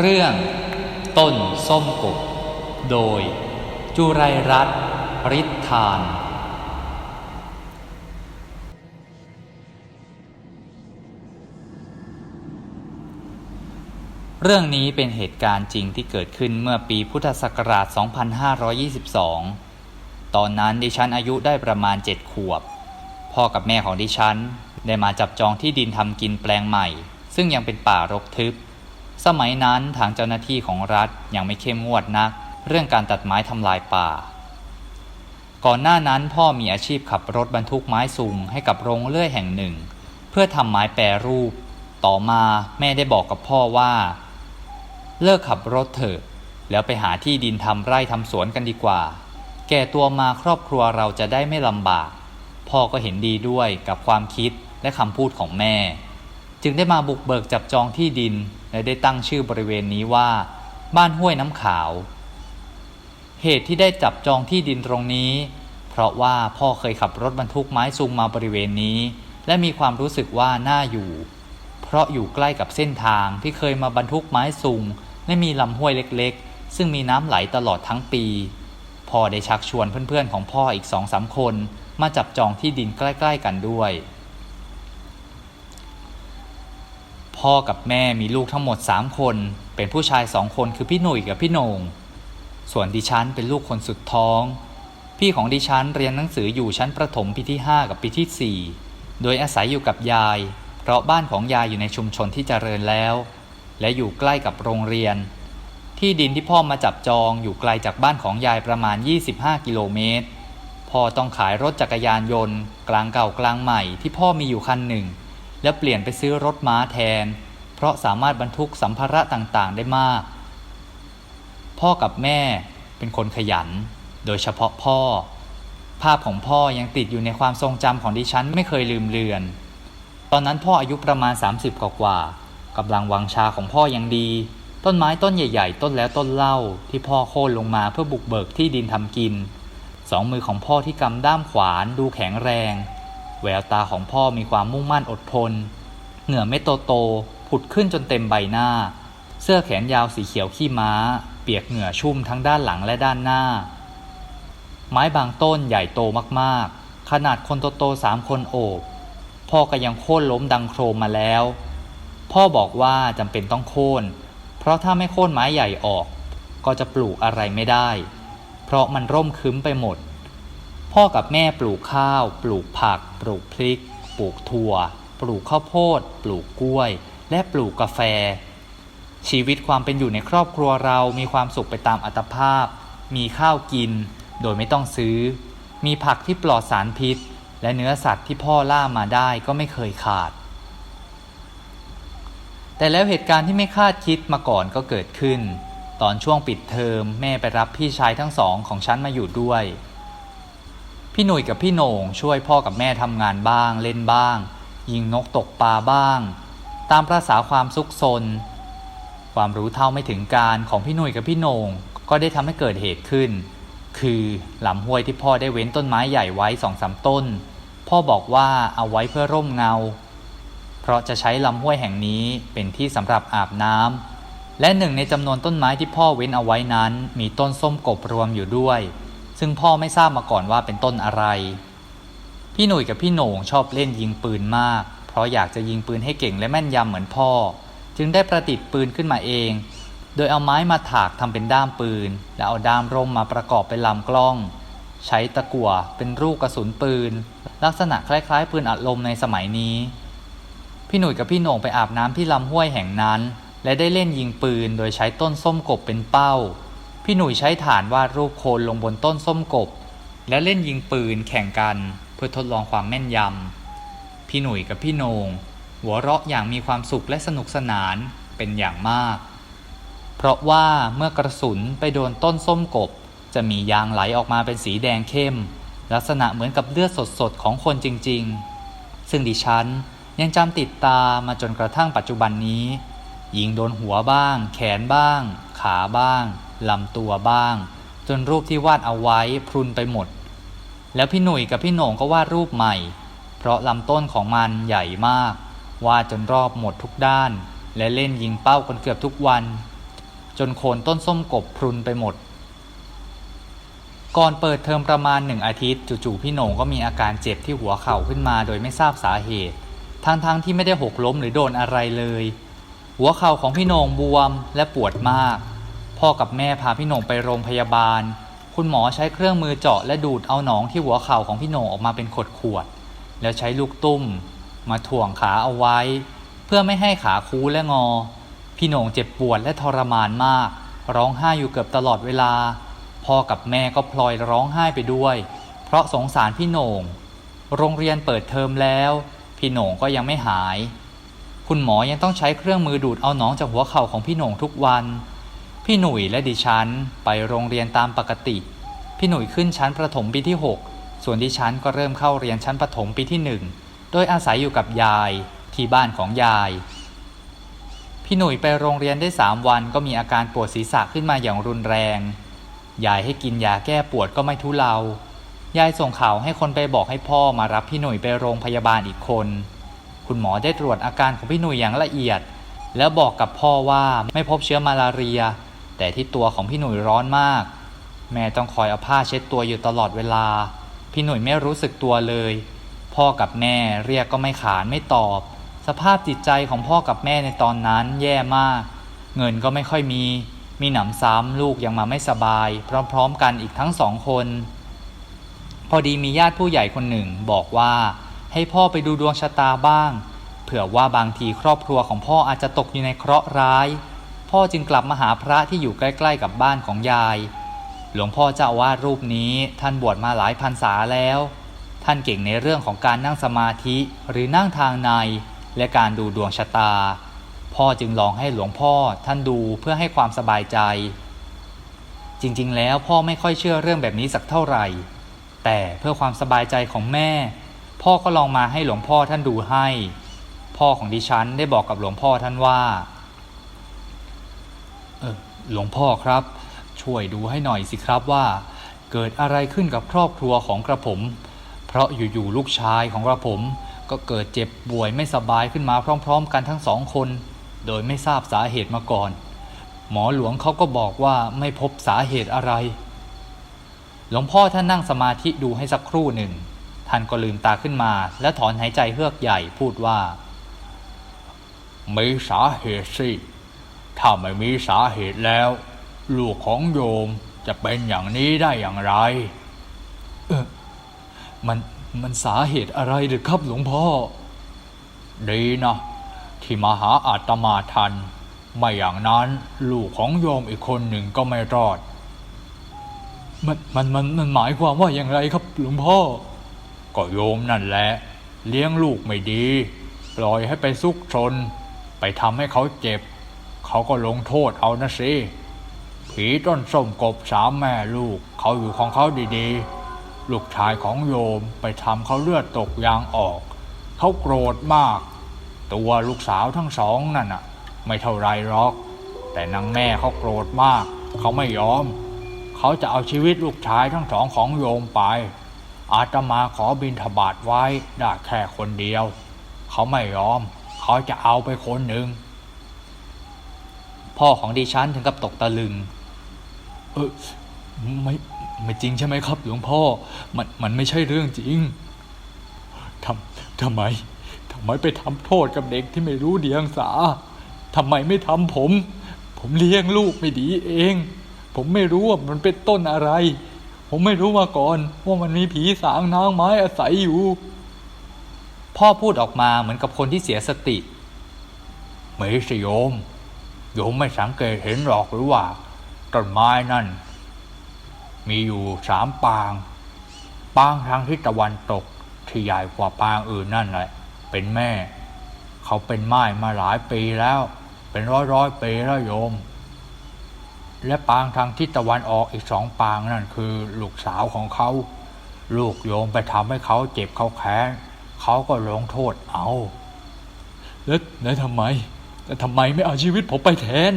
เรื่องต้นส้มกบ โดย จุไรรัตน์ฤทธาน เรื่องนี้เป็นเหตุการณ์จริงที่เกิดขึ้นเมื่อปีพุทธศักราช 2522 ตอนนั้นดิฉันอายุได้ประมาณ 7 ขวบ พ่อกับแม่ของดิฉัน ได้มาจับจองที่ดินทำกินแปลงใหม่ ซึ่งยังเป็นป่ารกทึบ สมัยนั้นทางเจ้าหน้าที่ของรัฐยังไม่เข้มงวดนัก เรื่องการตัดไม้ทำลายป่า ก่อนหน้านั้นพ่อมีอาชีพขับรถบรรทุกไม้สูงให้กับโรงเลื่อยแห่งหนึ่ง เพื่อทำไม้แปรรูป ต่อมาแม่ได้บอกกับพ่อว่า เลิกขับรถเถอะ แล้วไปหาที่ดินทำไร่ทำสวนกันดีกว่า แก่ตัวมาครอบครัวเราจะได้ไม่ลำบาก พ่อก็เห็นดีด้วยกับความคิดและคำพูดของแม่ จึงได้มาบุกเบิกจับจองที่ดิน และได้ตั้งชื่อบริเวณนี้ว่า บ้านห้วยน้ำขาว เหตุที่ได้จับจองที่ดินตรงนี้ เพราะว่าพ่อเคยขับรถบรรทุกไม้ซุงมาบริเวณนี้ และมีความรู้สึกว่าน่าอยู่ เพราะอยู่ใกล้กับเส้นทางที่เคยมาบรรทุกไม้ซุงและมีลำห้วยเล็กๆ ซึ่งมีน้ำไหลตลอดทั้งปีพ่อได้ชักชวนเพื่อนๆของพ่ออีกสองสามคน มาจับจองที่ดินใกล้ ๆ กันด้วย พ่อกับแม่มีลูกทั้งหมด 3 คน เป็นผู้ชายสองคนคือพี่หนุ่ยกับพี่โหนง ส่วนดิฉันเป็นลูกคนสุดท้อง พี่ของดิฉันเรียนหนังสืออยู่ชั้นประถมปีที่ 5 กับปีที่ 4 โดยอาศัยอยู่กับยาย เพราะบ้านของยายอยู่ในชุมชนที่เจริญแล้ว และอยู่ใกล้กับโรงเรียน ที่ดินที่พ่อมาจับจองอยู่ไกลจากบ้านของยายประมาณ 25 กิโลเมตร พ่อต้องขายรถจักรยานยนต์ กลางเก่ากลางใหม่ที่พ่อมีอยู่คันหนึ่ง แล้วเปลี่ยนไปซื้อรถม้าแทน เพราะสามารถบรรทุกสัมภาระต่างๆ ได้มาก พ่อกับแม่เป็นคนขยัน โดยเฉพาะพ่อ ภาพของพ่อยังติดอยู่ในความทรงจำของดิฉันไม่เคยลืมเลือน ตอนนั้นพ่ออายุประมาณ 30 กว่ากำลังวังชาของพ่อยังดี ต้นไม้ต้นใหญ่ ๆ ต้นแล้วต้นเล่าที่พ่อโค่นลงมาเพื่อบุกเบิกที่ดินทำกิน สองมือของพ่อที่กำด้ามขวานดูแข็งแรง แววตาของพ่อมีความมุ่งมั่นอดทน เหงื่อเม็ดโตๆผุดขึ้นจนเต็มใบหน้า เสื้อแขนยาวสีเขียวขี้ม้า เปียกเหงื่อชุ่มทั้งด้านหลังและด้านหน้า ไม้บางต้นใหญ่โตมากๆ ขนาดคนโตๆสามคนโอบ พ่อก็ยังโค่นล้มดังโครมมาแล้ว พ่อบอกว่าจำเป็นต้องโค่น เพราะถ้าไม่โค่นไม้ใหญ่ออก ก็จะปลูกอะไรไม่ได้ เพราะมันร่มคึ้มไปหมด พ่อกับแม่ปลูกข้าว ปลูกผัก ปลูกพริก ปลูกถั่ว ปลูกข้าวโพด ปลูกกล้วย และปลูกกาแฟ ชีวิตความเป็นอยู่ในครอบครัวเรามีความสุขไปตามอัตภาพ มีข้าวกิน โดยไม่ต้องซื้อ มีผักที่ปลอดสารพิษ และเนื้อสัตว์ที่พ่อล่ามาได้ก็ไม่เคยขาด แต่แล้วเหตุการณ์ที่ไม่คาดคิดมาก่อนก็เกิดขึ้น ตอนช่วงปิดเทอมแม่ไปรับพี่ชายทั้งสองของฉันมาอยู่ด้วย พี่หนุ่ยกับพี่โหน่งช่วยพ่อกับแม่ทำงานบ้างเล่นบ้าง ยิงนกตกปลาบ้าง ตามประษาความซุกซน ความรู้เท่าไม่ถึงการของพี่หนุ่ยกับพี่โหน่งก็ได้ทำให้เกิดเหตุขึ้น คือลำห้วยที่พ่อได้เว้นต้นไม้ใหญ่ไว้สองสามต้น พ่อบอกว่าเอาไว้เพื่อร่มเงา เพราะจะใช้ลำห้วยแห่งนี้เป็นที่สำหรับอาบน้ำและหนึ่งในจำนวนต้นไม้ที่พ่อเว้นเอาไว้นั้น มีต้นส้มกบรวมอยู่ด้วย ซึ่งพ่อไม่ทราบมาก่อนว่าเป็นต้นอะไร พี่หนุ่ยกับพี่โหน่งชอบเล่นยิงปืนมาก เพราะอยากจะยิงปืนให้เก่งและแม่นยำเหมือนพ่อ จึงได้ประดิษฐ์ปืนขึ้นมาเอง โดยเอาไม้มาถากทำเป็นด้ามปืน แล้วเอาด้ามร่มมาประกอบเป็นลำกล้อง ใช้ตะกั่วเป็นรูกระสุนปืน ลักษณะคล้ายๆปืนอัดลมในสมัยนี้ พี่หนุ่ยกับพี่โหน่งไปอาบน้ำที่ลำห้วยแห่งนั้น และได้เล่นยิงปืนโดยใช้ต้นส้มกบเป็นเป้า พี่หนุ่ยใช้ฐานวาดรูปโคนลงบนต้นส้มกบ และเล่นยิงปืนแข่งกันเพื่อทดลองความแม่นยำ พี่หนุ่ยกับพี่โนง หัวเราะอย่างมีความสุขและสนุกสนานเป็นอย่างมาก เพราะว่าเมื่อกระสุนไปโดนต้นส้มกบ จะมียางไหลออกมาเป็นสีแดงเข้ม ลักษณะเหมือนกับเลือดสดๆของคนจริงๆ ซึ่งดิฉันยังจำติดตามาจนกระทั่งปัจจุบันนี้ ยิงโดนหัวบ้าง แขนบ้าง ขาบ้าง ลำตัวบ้าง จนรูปที่วาดเอาไว้พรุนไปหมด แล้วพี่หนุ่ยกับพี่โหน่งก็วาดรูปใหม่ เพราะลำต้นของมันใหญ่มาก วาดจนรอบหมดทุกด้าน และเล่นยิงเป้ากันเกือบทุกวัน จนโคนต้นส้มกบพรุนไปหมด ก่อนเปิดเทอมประมาณหนึ่งอาทิตย์จู่ๆพี่โหน่งก็มีอาการเจ็บที่หัวเข่าขึ้นมาโดยไม่ทราบสาเหตุทั้งๆที่ไม่ได้หกล้มหรือโดนอะไรเลย หัวเข่าของพี่โหน่งบวมและปวดมาก พ่อกับแม่พาพี่โหน่งไปโรงพยาบาล คุณหมอใช้เครื่องมือเจาะและดูดเอาหนองที่หัวเข่าของพี่โหน่งออกมาเป็นขดขวด แล้วใช้ลูกตุ้ม มาถ่วงขาเอาไว้ เพื่อไม่ให้ขาคู้และงอ พี่โหน่งเจ็บปวดและทรมานมาก ร้องไห้อยู่เกือบตลอดเวลา พ่อกับแม่ก็พลอยร้องไห้ไปด้วย เพราะสงสารพี่โหน่ง โรงเรียนเปิดเทอมแล้ว พี่โหน่งก็ยังไม่หาย คุณหมอยังต้องใช้เครื่องมือดูดเอาหนองจากหัวเข่าของพี่โหน่งทุกวัน พี่หนุ่ยและดิฉันไปโรงเรียนตามปกติ พี่หนุ่ยขึ้นชั้นประถมปีที่ 6 ส่วนดิฉันก็เริ่มเข้าเรียนชั้นประถมปีที่ 1 โดยอาศัยอยู่กับยายที่บ้านของยาย พี่หนุ่ยไปโรงเรียนได้ 3 วันก็มีอาการปวดศีรษะขึ้นมาอย่างรุนแรง ยายให้กินยาแก้ปวดก็ไม่ทุเลา ยายส่งข่าวให้คนไปบอกให้พ่อมารับพี่หนุ่ยไปโรงพยาบาลอีกคน คุณหมอได้ตรวจอาการของพี่หนุ่ยอย่างละเอียด แล้วบอกกับพ่อว่าไม่พบเชื้อมาลาเรีย แต่ที่ตัวของพี่หนุ่ยร้อนมาก แม่ต้องคอยเอาผ้าเช็ดตัวอยู่ตลอดเวลา พี่หนุ่ยไม่รู้สึกตัวเลย พ่อกับแม่เรียกก็ไม่ขานไม่ตอบ สภาพจิตใจของพ่อกับแม่ในตอนนั้นแย่มาก เงินก็ไม่ค่อยมี มีหนำซ้ำลูกยังมาไม่สบาย พร้อมๆกันอีกทั้งสองคน พอดีมีญาติผู้ใหญ่คนหนึ่งบอกว่าให้พ่อไปดูดวงชะตาบ้าง เผื่อว่าบางทีครอบครัวของพ่ออาจจะตกอยู่ในเคราะห์ร้าย พ่อจึงกลับมาหาพระที่อยู่ใกล้ๆกับบ้านของยาย หลวงพ่อเจ้าอาวาสรูปนี้ท่านบวชมาหลายพรรษาแล้ว ท่านเก่งในเรื่องของการนั่งสมาธิหรือนั่งทางใน และการดูดวงชะตา พ่อจึงลองให้หลวงพ่อท่านดูเพื่อให้ความสบายใจ จริงๆ แล้วพ่อไม่ค่อยเชื่อเรื่องแบบนี้สักเท่าไหร่ แต่เพื่อความสบายใจของแม่ พ่อก็ลองมาให้หลวงพ่อท่านดูให้ พ่อของดิฉันได้บอกกับหลวงพ่อท่านว่า หลวงพ่อครับ ช่วยดูให้หน่อยสิครับว่า เกิดอะไรขึ้นกับครอบครัวของกระผม เพราะอยู่ๆลูกชายของกระผม ก็เกิดเจ็บป่วยไม่สบายขึ้นมาพร้อม ๆ กันทั้งสองคน โดยไม่ทราบสาเหตุมาก่อน หมอหลวงเขาก็บอกว่าไม่พบสาเหตุอะไร หลวงพ่อท่านนั่งสมาธิดูให้สักครู่หนึ่งท่านก็ลืมตาขึ้นมา และถอนหายใจเฮือกใหญ่พูดว่า ไมีสาเหตุสิ ถ้าไม่มีสาเหตุแล้ว ลูกของโยมจะเป็นอย่างนี้ได้อย่างไรมันมันสาเหตุอะไรหรือครับหลวงพ่อ ดีนะที่มาหาอาตมาทัน ไม่อย่างนั้นลูกของโยมอีกคนหนึ่งก็ไม่รอด มันมันมันมันหมายความว่าอย่างไรครับหลวงพ่อ ก็โยมนั่นแหละ เลี้ยงลูกไม่ดี ปล่อยให้ไปซุกซนไปทำให้เขาเจ็บ เขาก็ลงโทษเอานะสิผีต้นส้มกบสามแม่ลูก เขาอยู่ของเขาดีๆ ลูกชายของโยมไปทำเขาเลือดตกยางออก เขาโกรธมาก ตัวลูกสาวทั้งสองนั่นน่ะ ไม่เท่าไรหรอก แต่นางแม่เขาโกรธมาก เขาไม่ยอม เขาจะเอาชีวิตลูกชายทั้งสองของโยมไป อาตมาขอบินทบาทไว้ได้แค่คนเดียว เขาไม่ยอม เขาจะเอาไปคนหนึ่ง พ่อของดิฉันถึงกับตกตะลึง เออไม่ไม่จริงใช่ไหมครับ หลวงพ่อ มันมันไม่ใช่เรื่องจริงทำทำไมทำไมไปทำโทษกับเด็กที่ไม่รู้เดียงสาทำไมไม่ทำผม ผมเลี้ยงลูกไม่ดีเอง ผมไม่รู้ว่ามันเป็นต้นอะไร ผมไม่รู้มาก่อน ว่ามันมีผีสางนางไม้อาศัยอยู่ พ่อพูดออกมาเหมือนกับคนที่เสียสติไม่สยม โยมไม่สังเกตเห็นหรอกหรือว่าต้นไม้นั่น มีอยู่สามปาง ปางทางทิศตะวันตกที่ใหญ่กว่าปางอื่นนั่นแหละ เป็นแม่ เขาเป็นไม้มาหลายปีแล้ว เป็นร้อยร้อยปีแล้วโยม และปางทางทิศตะวันออกอีกสองปางนั่นคือลูกสาวของเขา ลูกโยมไปทำให้เขาเจ็บเขาแค้นเขาก็ลงโทษเอา แล้วแล้วทำไม ทำไมไม่เอาชีวิตผมไปแทน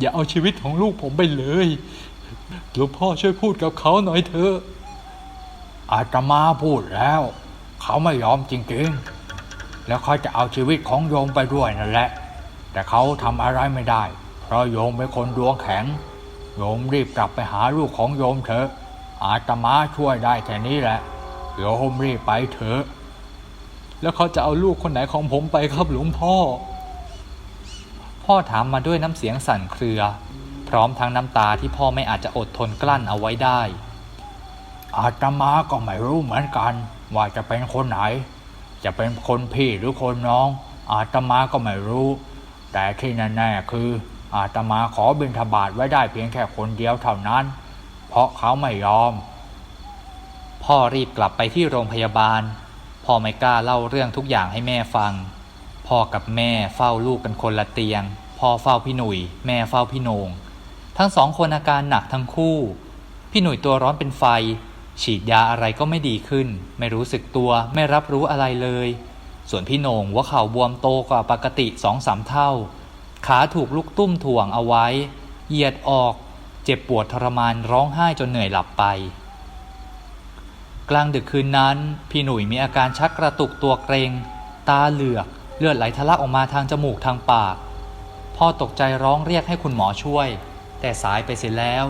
อย่าเอาชีวิตของลูกผมไปเลยหลวงพ่อช่วยพูดกับเขาหน่อยเถอะอาตมาพูดแล้ว เขาไม่ยอมจริงๆ แล้วเขาจะเอาชีวิตของโยมไปด้วยนั่นแหละ แต่เขาทำอะไรไม่ได้ เพเพราะโยมเป็นคนดวงแข็ง โยมรีบกลับไปหาลูกของโยมเถอะ อาตมาช่วยได้แค่นี้แหละโยมรีบไปเถอะ แล้วเขาจะเอาลูกคนไหนของผมไปครับหลวงพ่อ พ่อถามมาด้วยน้ำเสียงสั่นเครือ พร้อมทั้งน้ำตาที่พ่อไม่อาจจะอดทนกลั้นเอาไว้ได้ อาตมาก็ไม่รู้เหมือนกัน ว่าจะเป็นคนไหน จะเป็นคนพี่หรือคนน้อง อาตมาก็ไม่รู้ แต่ที่แน่ๆคือ อาตมาขอบิณฑบาตไว้ได้เพียงแค่คนเดียวเท่านั้น เพราะเขาไม่ยอม พ่อรีบกลับไปที่โรงพยาบาลพ่อไม่กล้าเล่าเรื่องทุกอย่างให้แม่ฟัง พ่อกับแม่เฝ้าลูกกันคนละเตียง พ่อเฝ้าพี่หนุ่ย แม่เฝ้าพี่โหนง ทั้งสองคนอาการหนักทั้งคู่ พี่หนุ่ยตัวร้อนเป็นไฟ ฉีดยาอะไรก็ไม่ดีขึ้น ไม่รู้สึกตัวไม่รับรู้อะไรเลย ส่วนพี่โหนงหัวเข่าบวมโตกว่าปกติสองสามเท่า ขาถูกลูกตุ้มถ่วงเอาไว้ เหยียดออก เจ็บปวดทรมานร้องไห้จนเหนื่อยหลับไปกลางดึกคืนนั้น พี่หนุ่ยมีอาการชักกระตุกตัวเกรง ตาเหลือก เลือดไหลทะลักออกมาทางจมูกทางปาก พ่อตกใจร้องเรียกให้คุณหมอช่วย แต่สายไปเสียแล้ว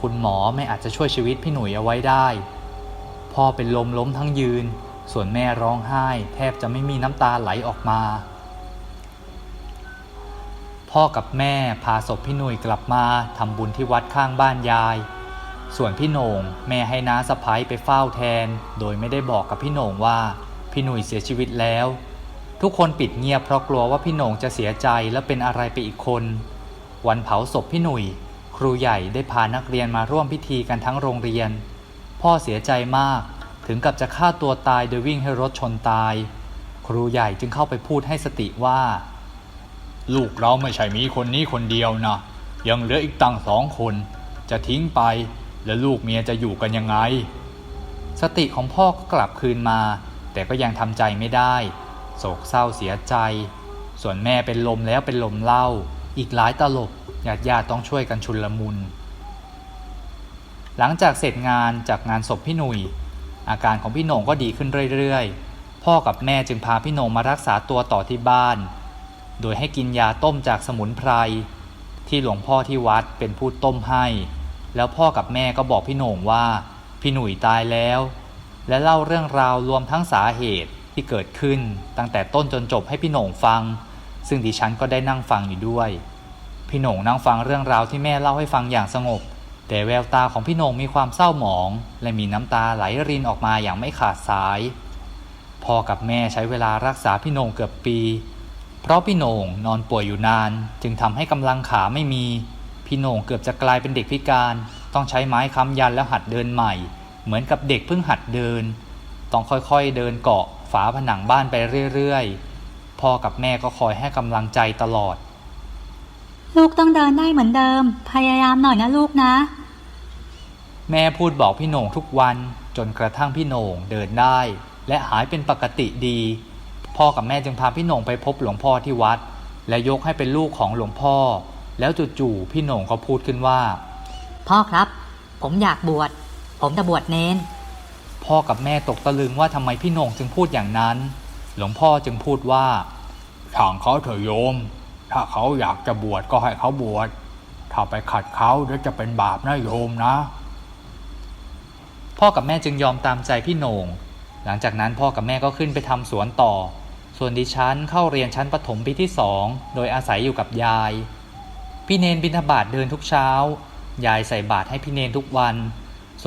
คุณหมอไม่อาจจะช่วยชีวิตพี่หนุ่ยเอาไว้ได้ พ่อเป็นลมล้มทั้งยืน ส่วนแม่ร้องไห้ แทบจะไม่มีน้ำตาไหลออกมา พ่อกับแม่พาศพพี่หนุ่ยกลับมาทำบุญที่วัดข้างบ้านยาย ส่วนพี่โหน่งแม่ให้น้าสะพ้ายไปเฝ้าแทน โดยไม่ได้บอกกับพี่โหน่งว่าพี่หนุ่ยเสียชีวิตแล้ว ทุกคนปิดเงียบเพราะกลัวว่าพี่หน่งจะเสียใจและเป็นอะไรไปอีกคน วันเผาศพพี่หนุ่ย ครูใหญ่ได้พานักเรียนมาร่วมพิธีกันทั้งโรงเรียน พ่อเสียใจมากถึงกับจะฆ่าตัวตายโดยวิ่งให้รถชนตาย ครูใหญ่จึงเข้าไปพูดให้สติว่า ลูกเราไม่ใช่มีคนนี้คนเดียวนะยังเหลืออีกตั้งสองคน จะทิ้งไปแล้วลูกเมียจะอยู่กันยังไง สติของพ่อก็กลับคืนมา แต่ก็ยังทำใจไม่ได้ โศกเศร้าเสียใจ ส่วนแม่เป็นลมแล้วเป็นลมเล่า อีกหลายตลบญาติญาติต้องช่วยกันชุนลมุน หลังจากเสร็จงานจากงานศพพี่หนุ่ยอาการของพี่หน่งก็ดีขึ้นเรื่อยๆ พ่อกับแม่จึงพาพี่หน่งมารักษาตัวต่อที่บ้าน โดยให้กินยาต้มจากสมุนไพร ที่หลวงพ่อที่วัดเป็นผู้ต้มให้ แล้วพ่อกับแม่ก็บอกพี่หน่งว่า พี่หนุ่ยตายแล้ว และเล่าเรื่องราวรวมทั้งสาเหตุ ที่เกิดขึ้นตั้งแต่ต้นจนจบให้พี่โหน่งฟัง ซึ่งดิฉันก็ได้นั่งฟังอยู่ด้วย พี่โหน่งนั่งฟังเรื่องราวที่แม่เล่าให้ฟังอย่างสงบ แต่แววตาของพี่โหน่งมีความเศร้าหมอง และมีน้ำตาไหลรินออกมาอย่างไม่ขาดสาย พ่อกับแม่ใช้เวลารักษาพี่โหน่งเกือบปี เพราะพี่โหน่งนอนป่วยอยู่นาน จึงทำให้กำลังขาไม่มี พี่โหน่งเกือบจะกลายเป็นเด็กพิการ ต้องใช้ไม้ค้ำยันแล้วหัดเดินใหม่ เหมือนกับเด็กเพิ่งหัดเดิน ต้องค่อยๆเดินเกาะ ฝาผนังบ้านไปเรื่อยๆ พ่อกับแม่ก็คอยให้กำลังใจตลอด ลูกต้องเดินได้เหมือนเดิม พยายามหน่อยนะลูกนะ แม่พูดบอกพี่โหน่งทุกวันจนกระทั่งพี่โหน่งเดินได้ และหายเป็นปกติดี พ่อกับแม่จึงพาพี่โหน่งไปพบหลวงพ่อที่วัด และยกให้เป็นลูกของหลวงพ่อ แล้วจู่ๆพี่โหน่งก็พูดขึ้นว่า พ่อครับ ผมอยากบวชผมจะบวชเนน พ่อกับแม่ตกตะลึงว่าทำไมพี่โหน่งจึงพูดอย่างนั้น หลวงพ่อจึงพูดว่าทางเขาเถอะโยม ถ้าเขาอยากจะบวชก็ให้เขาบวช ถ้าไปขัดเขาเดี๋ยวจะเป็นบาปนะโยมนะ พ่อกับแม่จึงยอมตามใจพี่โหน่ง หลังจากนั้นพ่อกับแม่ก็ขึ้นไปทำสวนต่อ ส่วนดิฉันเข้าเรียนชั้นประถมปีที่สองโดยอาศัยอยู่กับยาย พี่เนนบิณฑบาตเดินทุกเช้า ยายใส่บาตรให้พี่เนนทุกวัน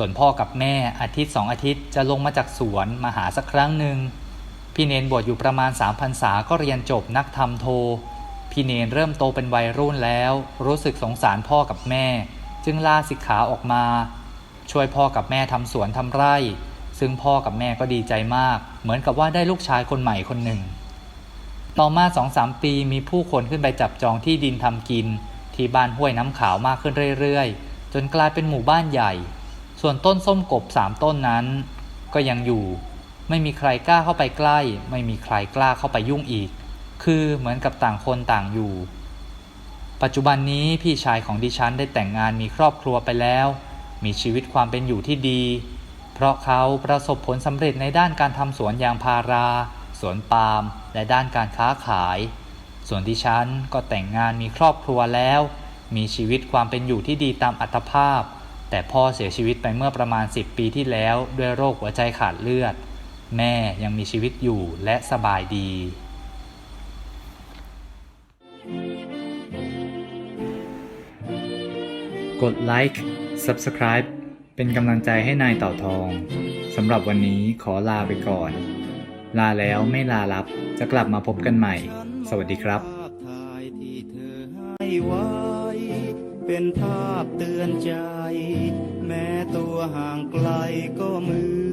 ส่วนพ่อกับแม่อาทิตย์สองอาทิตย์จะลงมาจากสวนมาหาสักครั้งหนึ่งพี่เนนบวชอยู่ประมาณ3พรรษาก็เรียนจบนักธรรมโท พี่เนนเริ่มโตเป็นวัยรุ่นแล้ว รู้สึกสงสารพ่อกับแม่ จึงลาสิกขาออกมา ช่วยพ่อกับแม่ทำสวนทำไร่ ซึ่งพ่อกับแม่ก็ดีใจมาก เหมือนกับว่าได้ลูกชายคนใหม่คนหนึ่ง ต่อมาสองสามปีมีผู้คนขึ้นไปจับจองที่ดินทำกิน ที่บ้านห้วยน้ำขาวมากขึ้นเรื่อยๆ จนกลายเป็นหมู่บ้านใหญ่ ส่วนต้นส้มกบสามต้นนั้น ก็ยังอยู่ ไม่มีใครกล้าเข้าไปใกล้ ไม่มีใครกล้าเข้าไปยุ่งอีก คือเหมือนกับต่างคนต่างอยู่ ปัจจุบันนี้พี่ชายของดิฉันได้แต่งงานมีครอบครัวไปแล้ว มีชีวิตความเป็นอยู่ที่ดี เพราะเขาประสบผลสำเร็จในด้านการทำสวนยางพารา สวนปาล์ม และด้านการค้าขาย ส่วนดิฉันก็แต่งงานมีครอบครัวแล้ว มีชีวิตความเป็นอยู่ที่ดีตามอัตภาพ แต่พ่อเสียชีวิตไปเมื่อประมาณ 10 ปีที่แล้วด้วยโรคหัวใจขาดเลือด แม่ยังมีชีวิตอยู่และสบายดี กดไลค์ Subscribe เป็นกำลังใจให้นายเต่าทองสำหรับวันนี้ขอลาไปก่อน ลาแล้วไม่ลาลับจะกลับมาพบกันใหม่ สวัสดีครับเป็นภาพเตือนใจ แม้ตัวห่างไกลก็เหมือน